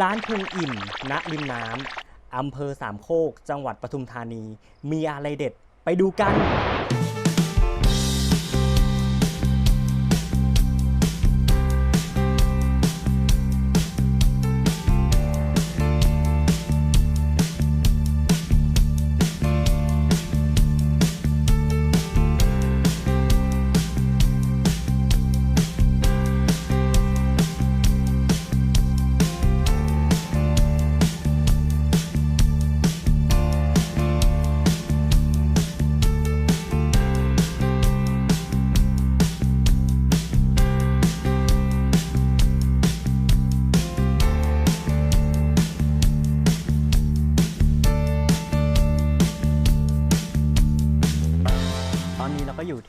ร้านพุงอิ่ม ณ ริมน้ำอำเภอสามโคก จังหวัดปทุมธานี มีอะไรเด็ด ไปดูกัน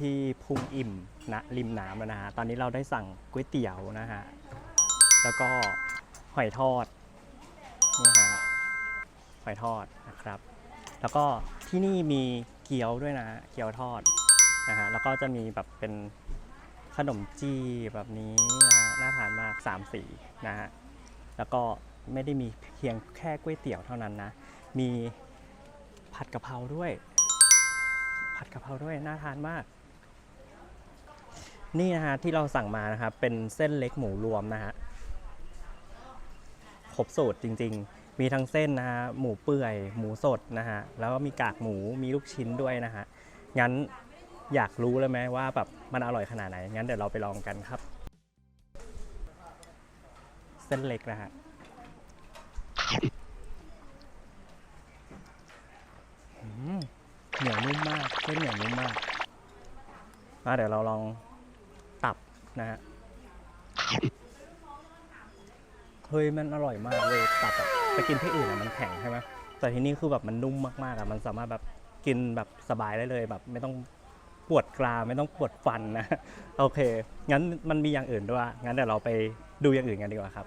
ที่พุงอิ่มณริมน้ำแล้วนะฮะตอนนี้เราได้สั่งก๋วยเตี๋ยวนะฮะแล้วก็หอยทอดนี่ฮะหอยทอดนะครับ แล้วก็ที่นี่มีเกี๊ยวด้วยนะฮะเกี๊ยวทอดนะฮะแล้วก็จะมีแบบเป็นขนมจีแบบนี้นะฮะน่าทานมาก3สีนะฮะแล้วก็ไม่ได้มีเพียงแค่ก๋วยเตี๋ยวเท่านั้นนะ มีผัดกะเพราด้วย ผัดกะเพราด้วยน่าทานมาก นี่นะฮะที่เราสั่งมานะครับเป็นเส้นเล็กหมูรวมนะฮะครบสูตรจริง ๆ มีทั้งเส้นนะฮะหมูเปื่อย หมูสดนะฮะแล้วก็มีกากหมูมีลูกชิ้นด้วยนะฮะงั้นอยากรู้เลยไหมว่าแบบมันอร่อยขนาดไหนงั้นเดี๋ยวเราไปลองกันครับ เส้นเล็กนะฮะอืมเหนียวนุ่มมากเส้นเหนียวนุ่มมากมาเดี๋ยวเราลอง นะฮะเฮ้ยมันอร่อยมากเลยตับอะไปกินที่อื่นอะมันแข็งใช่ไหมแต่ที่นี่คือแบบมันนุ่มมากๆอะมันสามารถแบบกินแบบสบายได้เลยแบบ ไม่ต้องปวดกรามไม่ต้องปวดฟันนะโอเค งั้นมันมีอย่างอื่นด้วยงั้นเดี๋ยวเราไปดูอย่างอื่นกันดีกว่าครับ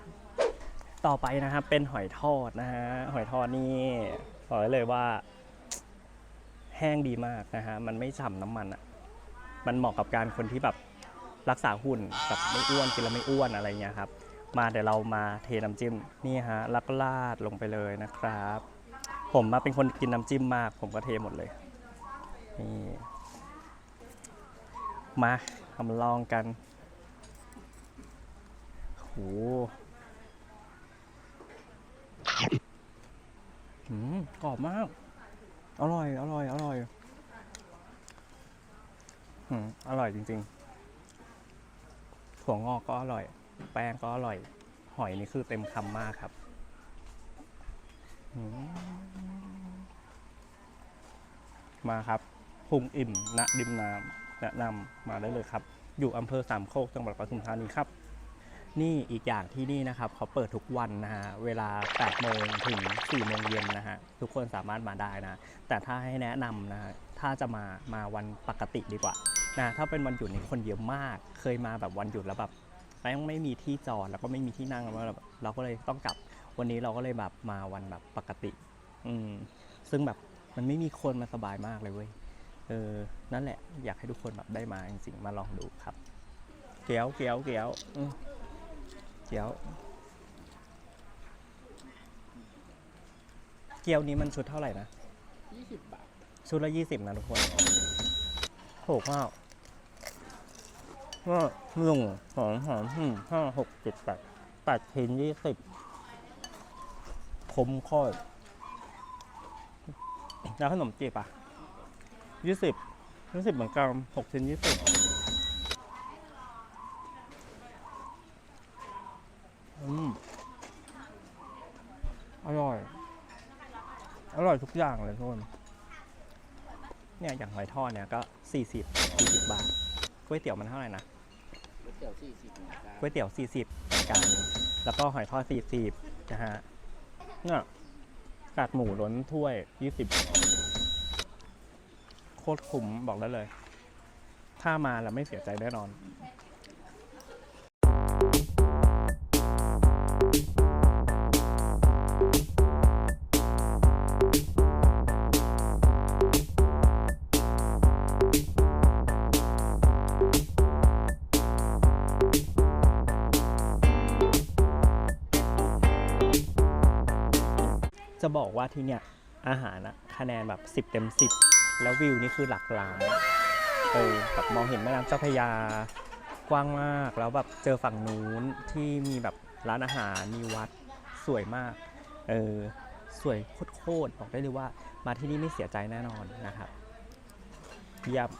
ต่อไปนะครับเป็นหอยทอดนะฮะหอยทอดนี่บอกได้เลยว่า แห้งดีมากนะฮะมันไม่ฉ่ำน้ำมันอะมันเหมาะกับการคนที่แบบ รักษาหุ่นแบบไม่อ้วนกินแล้วไม่อ้วนอะไรเงี้ยครับ มาเดี๋ยวเรามาเทน้ำจิ้มนี่ฮะลักลาดลงไปเลยนะครับ ผมมาเป็นคนกินน้ำจิ้มมาก ผมก็เทหมดเลยนี่มาทำลองกันโหอืมกรอบมาก อร่อย อร่อย อร่อย อืม อร่อยจริง ๆ ถั่วงอกก็อร่อย แป้งก็อร่อย หอยนี่คือเต็มคำมากครับมาครับพุงอิ่มณริมน้ำแนะนำมาได้เลยครับ อยู่อำเภอสามโคกจังหวัดปทุมธานีครับ นี่อีกอย่างที่นี่นะครับเขาเปิดทุกวันนะฮะเวลา8โมงถึง4โมงเย็นนะฮะทุกคนสามารถมาได้นะ แต่ถ้าให้แนะนำนะฮะถ้าจะมามาวันปกติดีกว่า นะถ้าเป็นวันหยุดนี่คนเยอะมาก เคยมาแบบวันหยุดแล้วแบบแม่งไม่มีที่จอดแล้วก็ไม่มีที่นั่งแล้วแบบเราก็เลยต้องกลับ วันนี้เราก็เลยแบบมาวันแบบปกติ อืมซึ่งแบบมันไม่มีคนมาสบายมากเลยเว้ยเออนั่นแหละอยากให้ทุกคนแบบได้มาจริงๆมาลองดูครับ เกี๊ยวเกี๊ยวเกี๊ยวอืมเกี๊ยวเกี๊ยวนี้มันชุดเท่าไหร่นะ20บาทชุดละยี่สิบนะทุกคนถูกมาก ก็หนึ่งสองสามสี่ห้าหกเจ็ดแปดแปดชิ้นยี่สิบคุ้มค่อย แล้วขนมจีบอะยี่สิบยี่สิบเหมือนกันหกชิ้นยี่สิบอืมอร่อย อร่อยทุกอย่างเลยทุกคน เนี่ยอย่างหอยทอดเนี่ยก็ 40 40 บาทก๋วยเตี๋ยวมันเท่าไหร่นะ ก๋วยเตี๋ยว40เหมือนกันก๋วยเตี๋ยว 40เหมือนกัน แล้วก็หอยทอด 40นะฮะเนี่ยกากหมูล้นถ้วย 20 โคตรคุ้มบอกได้เลย ถ้ามาแล้วไม่เสียใจแน่นอน จะบอกว่าที่เนี่ยอาหารอะคะแนนแบบ 10 เต็ม 10 แล้ววิวนี่คือหลักล้านเออแบบมองเห็นแม่น้ำเจ้าพระยากว้างมากแล้วแบบเจอฝั่งนู้นที่มีแบบร้านอาหารมีวัดสวยมากเออสวยโคตรๆบอกได้เลยว่า มาที่นี่ไม่เสียใจแน่นอนนะครับเยี่ยม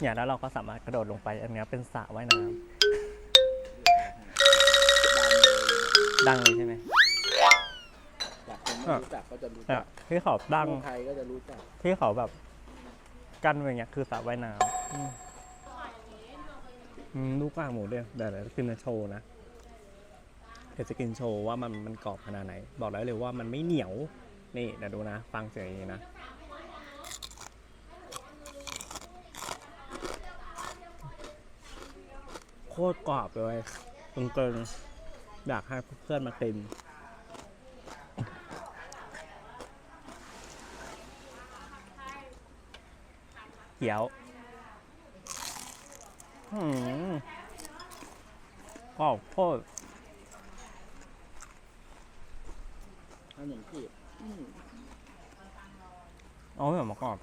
เนี่ยแล้วเราก็สามารถกระโดดลงไปอันเนี้ยเป็นสระว่ายน้ำดังเลยใช่ไหม จากคนไม่รู้จักก็จะรู้เนี่จัยกที่เขาดังคนไทยก็จะรู้จัก ที่เขาแบบกั้นไว้อย่างเงี้ยคือสระว่ายน้ำอืมอืมลูกกลางหมูด้วยเดี๋ยวเดี๋ยวกินโชว์นะเดี๋ยวจะกินโชว์ว่ามันมันกรอบขนาดไหน บอกได้เลยว่ามันไม่เหนียว นี่เดี๋ยวดูนะ ฟังเสียงอย่างนี้นะ โคตรกรอบเลยตรงๆอยากให้เพื่อนมากิน เขียวหืมกรอบโคตรอันหนึ่งที่อืมเอาไม่เหมือนมากรอบ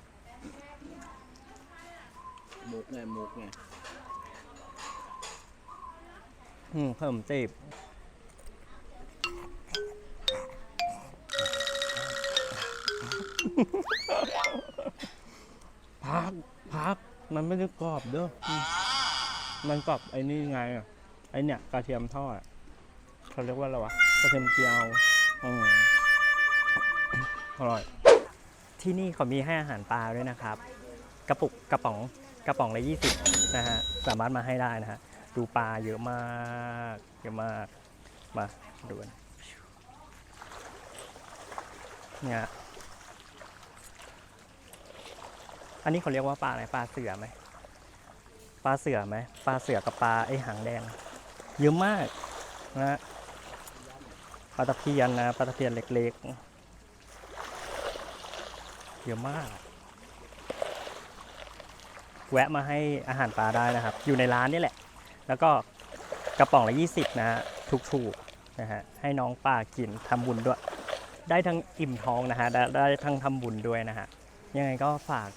มุกไงมุกไงอืมเพิ่มจีบ พักพักมันไม่ได้กรอบเด้อมันกรอบไอ้นี่ไงอะไอ้เนี่ยกระเทียมทอดเขาเรียกว่าอะไรวะกระเทียมเจียวอืมอร่อย ที่นี่เขามีให้อาหารปลาด้วยนะครับ กระปุกกระป๋องกระป๋องละยี่สิบนะฮะสามารถมาให้ได้นะฮะดูปลาเยอะมากเยอะมากมาดูกันเนี่ย อันนี้เขาเรียกว่าปลาอะไรปลาเสือไหมปลาเสือไหมปลาเสือกับปลาไอหางแดงเยอะมากนะฮะปลาตะเพียนนะปลาตะเพียนเล็กๆเยอะมาก แวะมาให้อาหารปลาได้นะครับ อยู่ในร้านนี่แหละ แล้วก็กระป๋องละ 20 นะฮะถูกๆนะฮะให้น้องปลากินทำบุญด้วย ได้ทั้งอิ่มท้องนะฮะได้ได้ทั้งทำบุญด้วยนะฮะยังไงก็ฝาก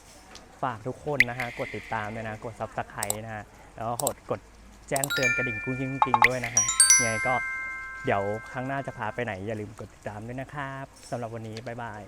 ฝากทุกคนนะฮะกดติดตามด้วยนะ กดซับสไครต์นะฮะแล้วก็กดกดแจ้งเตือนกระดิ่งกุ้งกิ้งกิ้งด้วยนะฮะยังไงก็เดี๋ยวครั้งหน้าจะพาไปไหนอย่าลืมกดติดตามด้วยนะครับสำหรับวันนี้บ๊ายบาย